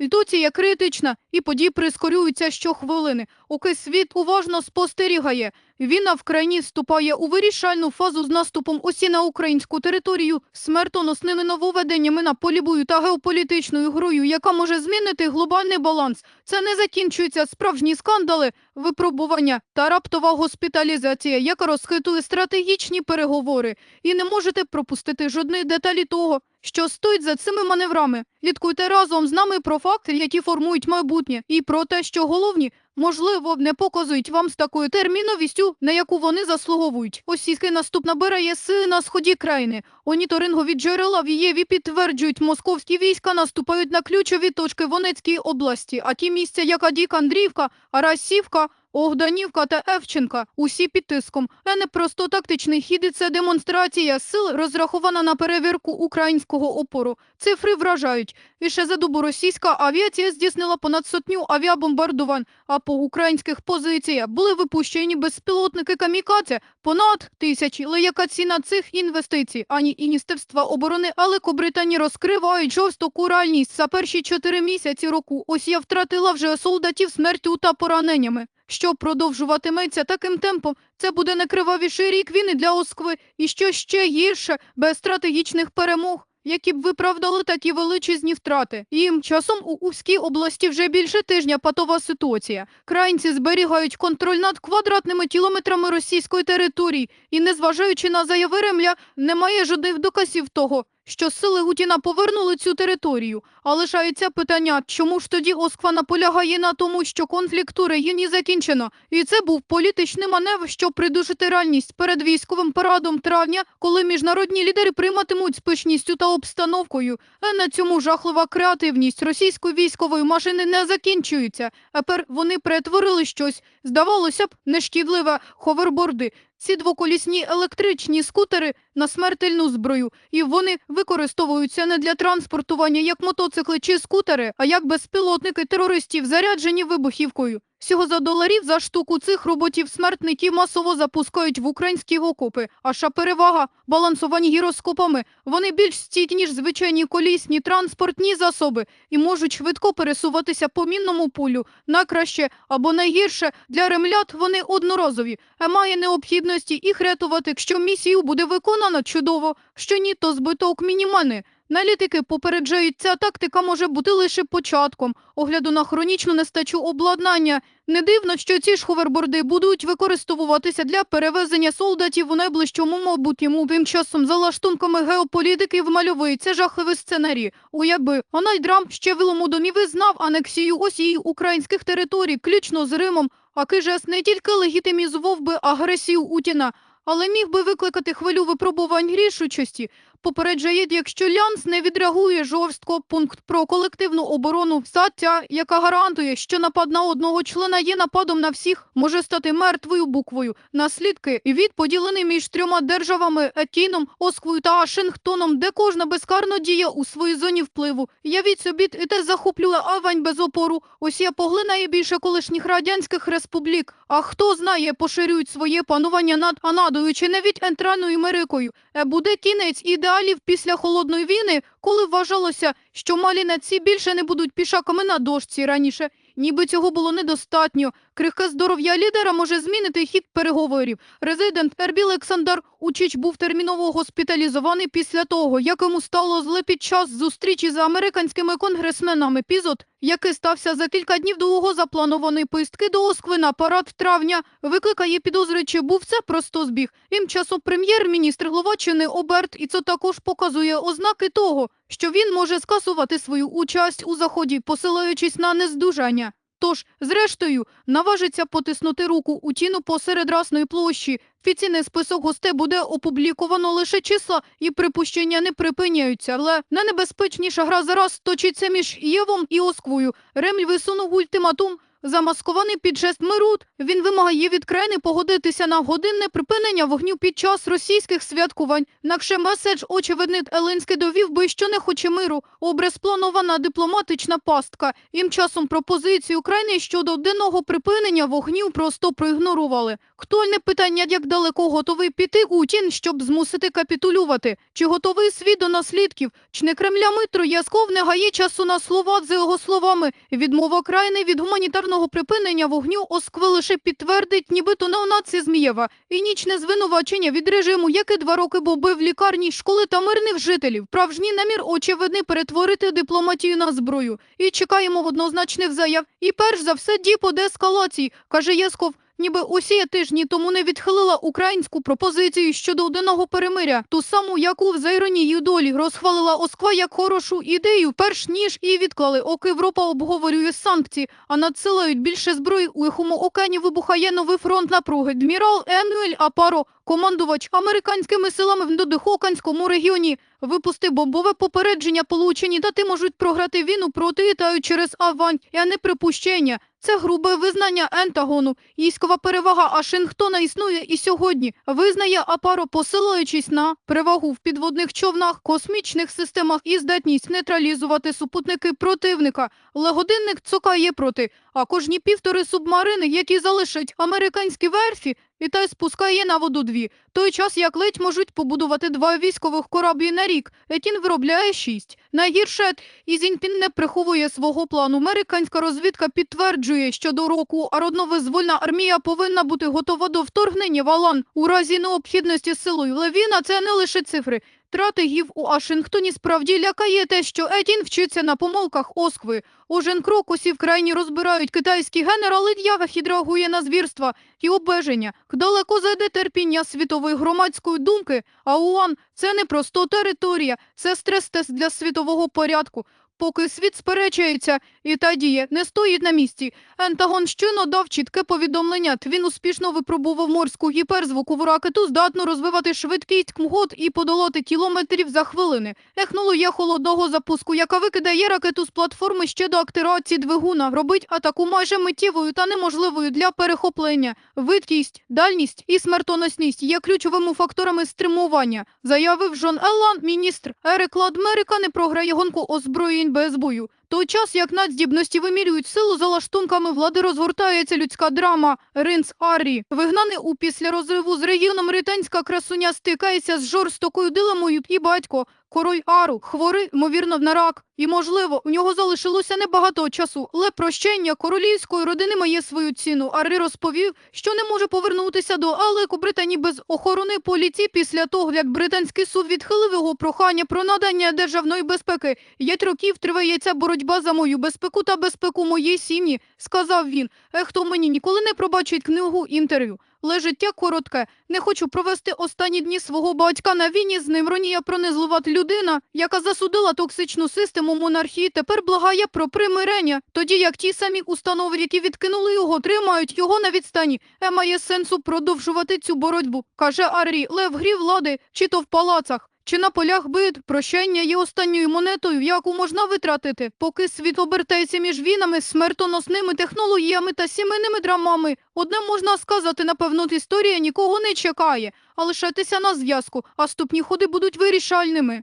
Ситуація критична, і події прискорюються щохвилини. Оки світ уважно спостерігає. Війна в країні вступає у вирішальну фазу з наступом осі на українську територію, смертоносними нововведеннями на полі бою та геополітичною грою, яка може змінити глобальний баланс. Це не закінчується справжні скандали, випробування та раптова госпіталізація, яка розхитує стратегічні переговори. І не можете пропустити жодної деталі того, що стоїть за цими маневрами. Слідкуйте разом з нами про факти, які формують майбутнє, і про те, що головні, можливо, не показують вам з такою терміновістю, на яку вони заслуговують. Російський наступ набирає сили на сході країни. Моніторингові джерела в Єві підтверджують, московські війська наступають на ключові точки в Донецькій області, а ті місця, як Адік Андріївка, Арасівка, Огданівка та Евченка усі під тиском. Це не просто тактичний хід, і це демонстрація сил, розрахована на перевірку українського опору. Цифри вражають. І ще за добу російська авіація здійснила понад сотню авіабомбардувань, а по українських позиціях були випущені безпілотники камікадзе понад тисячі. Але яка ціна цих інвестицій? Ані Міністерства оборони Великобританії розкривають жорстоку реальність за перші чотири місяці року. Ось я втратила вже солдатів смертю та пораненнями. Що продовжуватиметься таким темпом, це буде найкривавіший рік війни для Москви, і що ще гірше, без стратегічних перемог, які б виправдали такі величезні втрати. Їм часом у Узькій області вже більше тижня патова ситуація. Країнці зберігають контроль над квадратними кілометрами російської території, і, незважаючи на заяви Ремля, немає жодних доказів того, що сили Гутіна повернули цю територію. А лишається питання, чому ж тоді Москва наполягає на тому, що конфлікт у регіоні закінчено. І це був політичний маневр, щоб придушити реальність перед військовим парадом травня, коли міжнародні лідери прийматимуть з пишністю та обстановкою. А на цьому жахлива креативність російської військової машини не закінчується. Тепер вони перетворили щось, здавалося б, нешкідливе ховерборди. Ці двоколісні електричні скутери на смертельну зброю, і вони використовуються не для транспортування як мотоцикли чи скутери, а як безпілотники терористів, заряджені вибухівкою. Всього за доларів за штуку цих роботів-смертників масово запускають в українські окопи. А ша перевага – балансовані гіроскопами. Вони більш стійкі, ніж звичайні колісні транспортні засоби і можуть швидко пересуватися по мінному полю. На краще або найгірше для ремлят вони одноразові. А має необхідності їх рятувати, якщо місію буде виконано чудово, що ні, то збиток мінімальний. Аналітики попереджають, ця тактика може бути лише початком огляду на хронічну нестачу обладнання. Не дивно, що ці ж ховерборди будуть використовуватися для перевезення солдатів у найближчому майбутньому. Тим часом за лаштунками геополітики вмальовується жахливий сценарій. Уяви, Ональд Трамп ще вилому домі визнав анексію осії українських територій, ключно з Римом, а Кижес не тільки легітимізував би агресію Утіна, але міг би викликати хвилю випробувань рішучості. Попереджає, якщо Лянс не відреагує жорстко пункт про колективну оборону стаття, яка гарантує, що напад на одного члена є нападом на всіх, може стати мертвою буквою. Наслідки від поділений між трьома державами Етіном, Осквою та Вашингтоном, де кожна безкарно діє у своїй зоні впливу. Явіть собі, і те захоплює Авань без опору. Осія поглинає більше колишніх радянських республік. А хто знає, поширюють своє панування над Анадою чи навіть Ентральною Америкою. Е, Буде кінець ідеалів після холодної війни, коли вважалося, що малі наці більше не будуть пішаками на дошці раніше. Ніби цього було недостатньо. Крихке здоров'я лідера може змінити хід переговорів. Резидент Ербі Олександр Учич був терміново госпіталізований після того, як йому стало зле під час зустрічі з американськими конгресменами Пізот, який стався за кілька днів до його запланованої поїздки до Оскви на парад травня, викликає підозри, чи був це просто збіг. Тим часом прем'єр-міністр Гловаччини Оберт, і це також показує ознаки того, що він може скасувати свою участь у заході, посилаючись на нездужання. Тож, зрештою, наважиться потиснути руку у тіну посеред Расної площі. Офіційний список гостей буде опубліковано лише числа, і припущення не припиняються. Але найнебезпечніша гра зараз точиться між Євом і Осквою. Ремль висунув ультиматум Замаскований під жест миру, він вимагає від країни погодитися на годинне припинення вогню під час російських святкувань. Накше меседж очевидний Елинський довів би, що не хоче миру. Образ планована дипломатична пастка. Їм часом пропозицію України щодо денного припинення вогню просто проігнорували. Актуальне питання, як далеко готовий піти Путін, щоб змусити капітулювати? Чи готовий світ до наслідків? Чи не Кремля Митро Ясков не гає часу на слова за його словами? Відмова країни від гуманітарного припинення вогню Оскви лише підтвердить, нібито неонація Змієва і нічне звинувачення від режиму, який два роки бобив лікарні, школи та мирних жителів. Правжній намір очевидний перетворити дипломатію на зброю. І чекаємо однозначних заяв. І перш за все дій по деескалації, каже Ясков. Ніби Росія тижні тому не відхилила українську пропозицію щодо одного перемиря, ту саму, яку за іронією долі розхвалила Москва як хорошу ідею, перш ніж і відклали. Ок Європа обговорює санкції, а надсилають більше зброї. У Тихому океані вибухає новий фронт напруги. Адмірал Енуель Апаро, командувач американськими силами в Додихоканському регіоні, випустив бомбове попередження. Получені дати можуть програти війну проти Ітаю через Авань, а не припущення. Це грубе визнання Ентагону. Військова перевага Ашингтона існує і сьогодні. Визнає Апаро, посилаючись на перевагу в підводних човнах, космічних системах і здатність нейтралізувати супутники противника. Легодинник цокає проти. А кожні півтори субмарини, які залишать американські верфі, Китай спускає на воду дві. Той час, як ледь можуть побудувати два військових кораблі на рік. Етін виробляє шість. Найгірше Ізіньпін не приховує свого плану. Американська розвідка підтверджує, що до року ародно-визвольна армія повинна бути готова до вторгнення в Алан у разі необхідності силою. Левіна це не лише цифри. Стратегів у Вашингтоні справді лякає те, що Етін вчиться на помилках Оскви. Ожен крокусів крайні розбирають китайські генерали Д'явахід реагує на звірства і обмеження. Далеко зайде терпіння світової громадської думки, а УАН – це не просто територія, це стрес-тест для світового порядку. Поки світ сперечається і та діє, не стоїть на місці. Ентагон щойно дав чітке повідомлення. Він успішно випробував морську гіперзвукову ракету, здатну розвивати швидкість КМГОТ і подолати кілометрів за хвилини. Технологія холодного запуску, яка викидає ракету з платформи ще до активації двигуна, робить атаку майже миттєвою та неможливою для перехоплення. Видкість, дальність і смертоносність є ключовими факторами стримування, заявив Жон Еллан, міністр. Ерик Ладмерика не програє гонку озброєнь без бою. Той час, як нацдібності вимірюють силу за лаштунками влади, розгортається людська драма. Ринц Аррі, вигнаний у після розриву з регіоном ританська красуня стикається з жорстокою дилемою і батько. Король Ару, хворий, ймовірно, на рак. І, можливо, у нього залишилося небагато часу, але прощення королівської родини має свою ціну. Аррі розповів, що не може повернутися до Алеку Британії без охорони поліції після того, як британський суд відхилив його прохання про надання державної безпеки. П'ять років триває ця боротьба за мою безпеку та безпеку моєї сім'ї, сказав він. Е, хто мені ніколи не пробачить книгу інтерв'ю. Але життя коротке. Не хочу провести останні дні свого батька на війні з ним. Ронія пронизлива людина, яка засудила токсичну систему монархії, тепер благає про примирення. Тоді як ті самі установи, які відкинули його, тримають його на відстані. Е має сенсу продовжувати цю боротьбу, каже Аррі. Лев грі влади, чи то в палацах. Чи на полях бит прощення є останньою монетою, яку можна витратити, поки світ обертається між війнами, смертоносними технологіями та сімейними драмами. Одне можна сказати, напевно, історія нікого не чекає, а лишайтеся на зв'язку, а ступні ходи будуть вирішальними.